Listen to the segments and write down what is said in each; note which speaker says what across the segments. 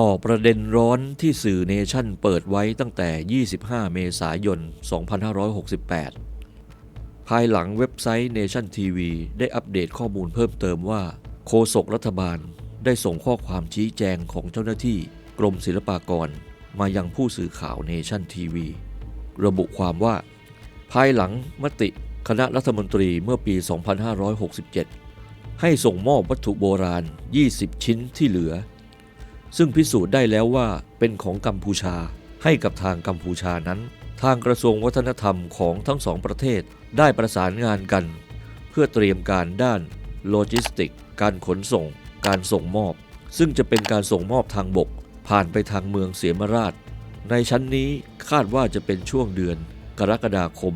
Speaker 1: ต่อประเด็นร้อนที่สื่อเนชั่นเปิดไว้ตั้งแต่ 25 เมษายน 2568 ภายหลังเว็บไซต์ Nation TV ได้อัปเดตข้อมูลเพิ่มเติมว่า โฆษกรัฐบาลได้ส่งข้อความชี้แจงของเจ้าหน้าที่กรมศิลปากร มายังผู้สื่อข่าว Nation TV ระบุความว่า ภายหลังมติคณะรัฐมนตรีเมื่อปี 2567 ให้ส่งมอบวัตถุโบราณ 20 ชิ้นที่เหลือ ซึ่งพิสูจน์ได้แล้วว่าเป็นของกัมพูชา ให้กับทางกัมพูชานั้น ทางกระทรวงวัฒนธรรมของทั้งสองประเทศได้ประสานงานกัน เพื่อเตรียมการด้านโลจิสติก การขนส่ง การส่งมอบ ซึ่งจะเป็นการส่งมอบทางบก ผ่านไปทางเมืองเสียมราช ในชั้นนี้คาดว่าจะเป็นช่วงเดือนกรกฎาคม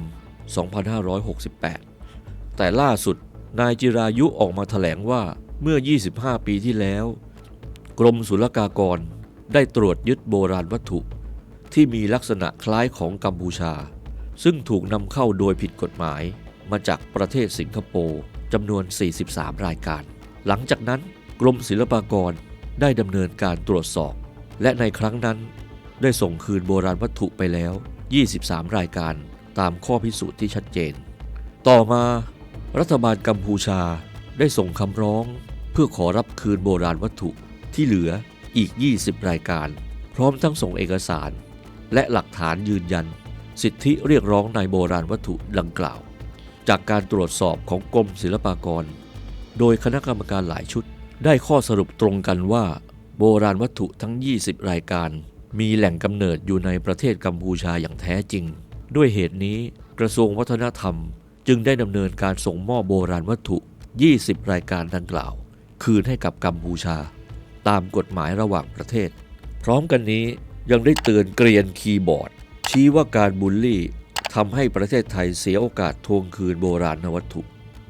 Speaker 1: 2568 แต่ล่าสุดนายจิรายุออกมาถแถลงว่าเมื่อ 25 ปีที่แล้ว กรมศุลกากรได้ตรวจยึดโบราณวัตถุ ที่มีลักษณะคล้ายของกัมพูชา ซึ่งถูกนำเข้าโดยผิดกฎหมายมาจากประเทศสิงคโปร์จำนวน 43 รายการ หลังจากนั้นกรมศิลปากรได้ดำเนินการตรวจสอบ และในครั้งนั้นได้ส่งคืนโบราณวัตถุไปแล้ว 23 รายการตามข้อพิสูจน์ที่ชัดเจน ต่อมารัฐบาลกัมพูชาได้ส่งคำร้อง เพื่อขอรับคืนโบราณวัตถุ ที่เหลืออีก 20 รายการ พร้อมทั้งส่งเอกสาร และหลักฐานยืนยัน สิทธิเรียกร้องในโบราณวัตถุดังกล่าว จากการตรวจสอบของกรมศิลปากร โดยคณะกรรมการหลายชุด ได้ข้อสรุปตรงกันว่า โบราณวัตถุทั้ง 20 รายการ มีแหล่งกำเนิดอยู่ในประเทศกัมพูชาอย่างแท้จริง ด้วยเหตุนี้กระทรวงวัฒนธรรม จึงได้ดำเนินการส่งมอบโบราณวัตถุ 20 รายการดังกล่าว คืนให้กับกัมพูชา ตามกฎหมายระหว่างประเทศ พร้อมกันนี้ยังได้เตือนเกรียนคีย์บอร์ด ชี้ว่าการบูลลี่ทำให้ประเทศไทยเสียโอกาสทวงคืนโบราณวัตถุ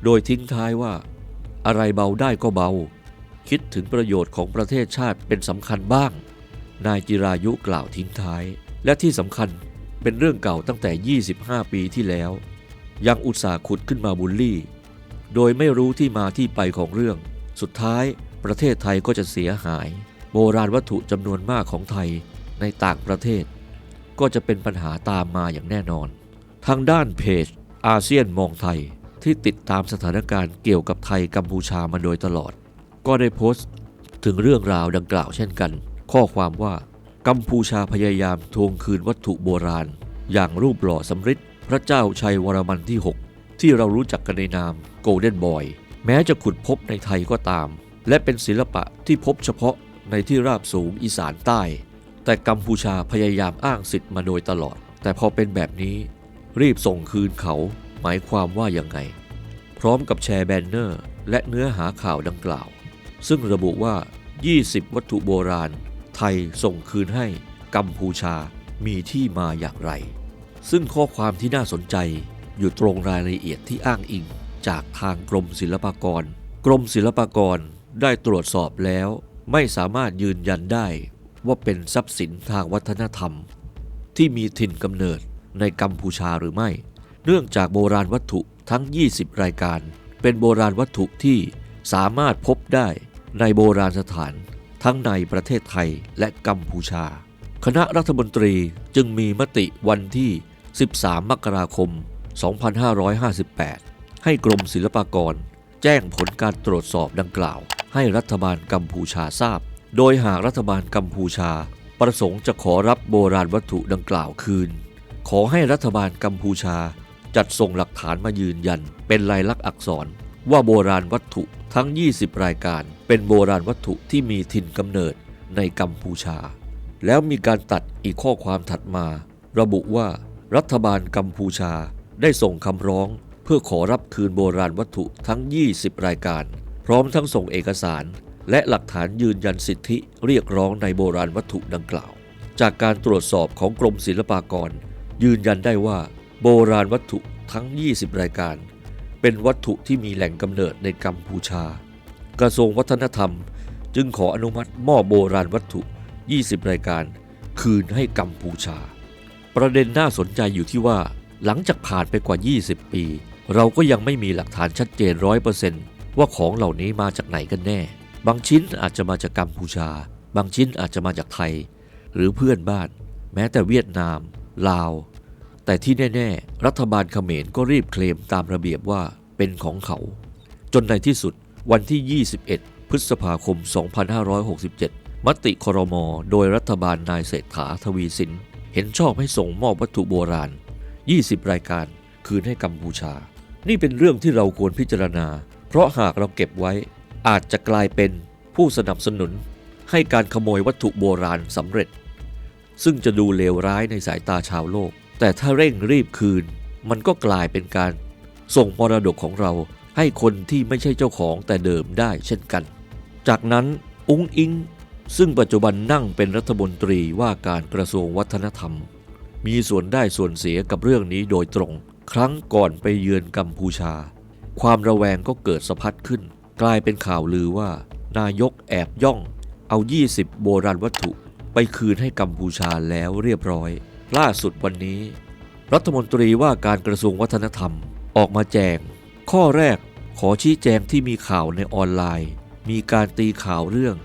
Speaker 1: โดยทิ้งท้ายว่า อะไรเบาได้ก็เบา คิดถึงประโยชน์ของประเทศชาติเป็นสำคัญบ้าง นายจิรายุกล่าวทิ้งท้าย และที่สำคัญเป็นเรื่องเก่าตั้งแต่ 25 ปีที่แล้ว ยังอุตส่าห์ขุดขึ้นมาบูลลี่ โดยไม่รู้ที่มาที่ไปของเรื่อง สุดท้าย ประเทศไทยก็จะเสียหาย โบราณวัตถุจำนวนมากของไทยในต่างประเทศ ก็จะเป็นปัญหาตามมาอย่างแน่นอน ทางด้านเพจ อาเซียนมองไทยที่ติดตามสถานการณ์เกี่ยวกับไทยกัมพูชามาโดยตลอด ก็ได้โพสต์ถึงเรื่องราวดังกล่าวเช่นกัน ข้อความว่ากัมพูชาพยายามทวงคืนวัตถุโบราณ อย่างรูปหล่อสำริดพระเจ้าชัยวรมันที่ 6 ที่เรารู้จักกันในนามโกลเด้นบอยแม้จะขุดพบในไทยก็ตาม และเป็นศิลปะที่พบเฉพาะในที่ราบสูงอีสานใต้ แต่กัมพูชาพยายามอ้างสิทธิ์มาโดยตลอด แต่พอเป็นแบบนี้ รีบส่งคืนเขาหมายความว่ายังไง พร้อมกับแชร์แบนเนอร์ และเนื้อหาข่าวดังกล่าว ซึ่งระบุว่า 20 วัตถุโบราณ ไทยส่งคืนให้กัมพูชามีที่มาอย่างไร ซึ่งข้อความที่น่าสนใจอยู่ตรงรายละเอียดที่อ้างอิงจากทางกรมศิลปากร กรมศิลปากร ได้ตรวจสอบแล้วไม่สามารถยืนยันได้ว่าเป็นทรัพย์สินทางวัฒนธรรม ที่มีถิ่นกำเนิดในกัมพูชาหรือไม่ เนื่องจากโบราณวัตถุทั้ง 20 รายการ เป็นโบราณวัตถุที่สามารถพบได้ในโบราณสถานทั้งในประเทศไทยและกัมพูชา คณะรัฐมนตรีจึงมีมติวันที่ 13 มกราคม 2558 ให้กรมศิลปากร แจ้งผลการตรวจสอบดังกล่าว ให้รัฐบาลกัมพูชาทราบ โดยหากรัฐบาลกัมพูชา ประสงค์จะขอรับโบราณวัตถุดังกล่าวคืน ขอให้รัฐบาลกัมพูชา จัดส่งหลักฐานมายืนยัน เป็นลายลักษณ์อักษร ว่าโบราณวัตถุทั้ง 20 รายการ เป็นโบราณวัตถุที่มีถิ่นกำเนิดในกัมพูชา แล้วมีการตัดอีกข้อความถัดมา ระบุว่า รัฐบาลกัมพูชาได้ส่งคำร้อง พื่อขอรับคืนโบราณวัตถุทั้ง 20 รายการ พร้อมทั้งส่งเอกสาร และหลักฐานยืนยันสิทธิเรียกร้องในโบราณวัตถุดังกล่าว จากการตรวจสอบของกรมศิลปากร ยืนยันได้ว่าโบราณวัตถุทั้ง 20 รายการ เป็นวัตถุที่มีแหล่งกำเนิดในกัมพูชา กระทรวงวัฒนธรรม จึงขออนุมัติมอบโบราณวัตถุ 20 รายการ คืนให้กัมพูชา ประเด็นน่าสนใจอยู่ที่ว่า หลังจากผ่านไปกว่า 20 ปี เราก็ยังไม่มีหลักฐานชัดเจนร้อยเปอร์เซนต์ว่าของเหล่านี้มาจากไหนกันแน่ บางชิ้นอาจจะมาจากกัมพูชา บางชิ้นอาจจะมาจากไทย หรือเพื่อนบ้าน แม้แต่เวียดนาม ลาว แต่ที่แน่ๆ รัฐบาลเขมรก็รีบเคลมตามระเบียบว่าเป็นของเขา จนในที่สุดวันที่ 21 พฤษภาคม 2567 มติคอรมอโดยรัฐบาลนายเศรษฐาทวีสิน เห็นชอบให้ส่งมอบวัตถุโบราณ 20 รายการคืนให้กัมพูชา นี่เป็นเรื่องที่เราควรพิจารณา เพราะหากเราเก็บไว้ อาจจะกลายเป็นผู้สนับสนุน ให้การขโมยวัตถุโบราณสำเร็จ ซึ่งจะดูเลวร้ายในสายตาชาวโลก แต่ถ้าเร่งรีบคืน มันก็กลายเป็นการส่งมรดกของเราให้คนที่ไม่ใช่เจ้าของแต่เดิมได้เช่นกัน จากนั้นอุ้งอิง ซึ่งปัจจุบันนั่งเป็นรัฐมนตรีว่าการกระทรวงวัฒนธรรม มีส่วนได้ส่วนเสียกับเรื่องนี้โดยตรง ครั้งก่อนไปเยือนกัมพูชา ความระแวงก็เกิดสะพัดขึ้น กลายเป็นข่าวลือว่า นายกแอบย่อง เอา 20 โบราณวัตถุ ไปคืนให้กัมพูชาแล้วเรียบร้อย ล่าสุดวันนี้ รัฐมนตรีว่าการกระทรวงวัฒนธรรมออกมาแจง ข้อแรกขอชี้แจงที่มีข่าวในออนไลน์ มีการตีข่าวเรื่อง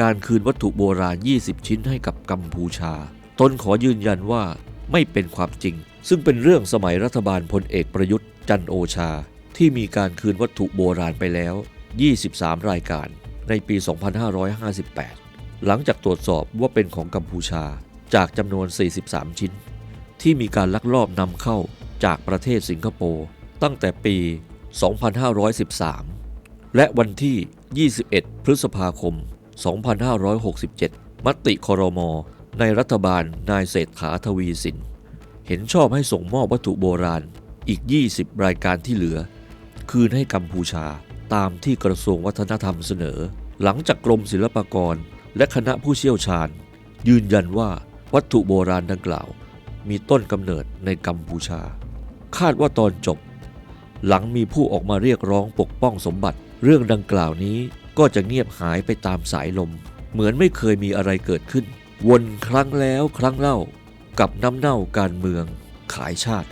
Speaker 1: การคืนวัตถุโบราณ 20 ชิ้นให้กับกัมพูชา ตนขอยืนยันว่าไม่เป็นความจริง ซึ่งเป็นเรื่องสมัยรัฐบาลพลเอกประยุทธ์จันโอชา ที่มีการคืนวัตถุโบราณไปแล้ว 23 รายการในปี 2558 หลังจากตรวจสอบว่าเป็นของกัมพูชาจากจำนวน 43 ชิ้น ที่มีการลักลอบนำเข้าจากประเทศสิงคโปร์ตั้งแต่ปี 2513 และวันที่ 21 พฤษภาคม 2567 มติคอรมในรัฐบาลนายเศรษฐาทวีสิน เห็นชอบให้ส่งมอบวัตถุโบราณอีก 20 รายการที่เหลือ คืนให้กัมพูชาตามที่กระทรวงวัฒนธรรมเสนอ หลังจากกรมศิลปากร และคณะผู้เชี่ยวชาญ ยืนยันว่าวัตถุโบราณดังกล่าว มีต้นกำเนิดในกัมพูชา คาดว่าตอนจบ หลังมีผู้ออกมาเรียกร้องปกป้องสมบัติ เรื่องดังกล่าวนี้ก็จะเงียบหายไปตามสายลม เหมือนไม่เคยมีอะไรเกิดขึ้น วนครั้งแล้วครั้งเล่า กับน้ำเน่าการเมืองขายชาติ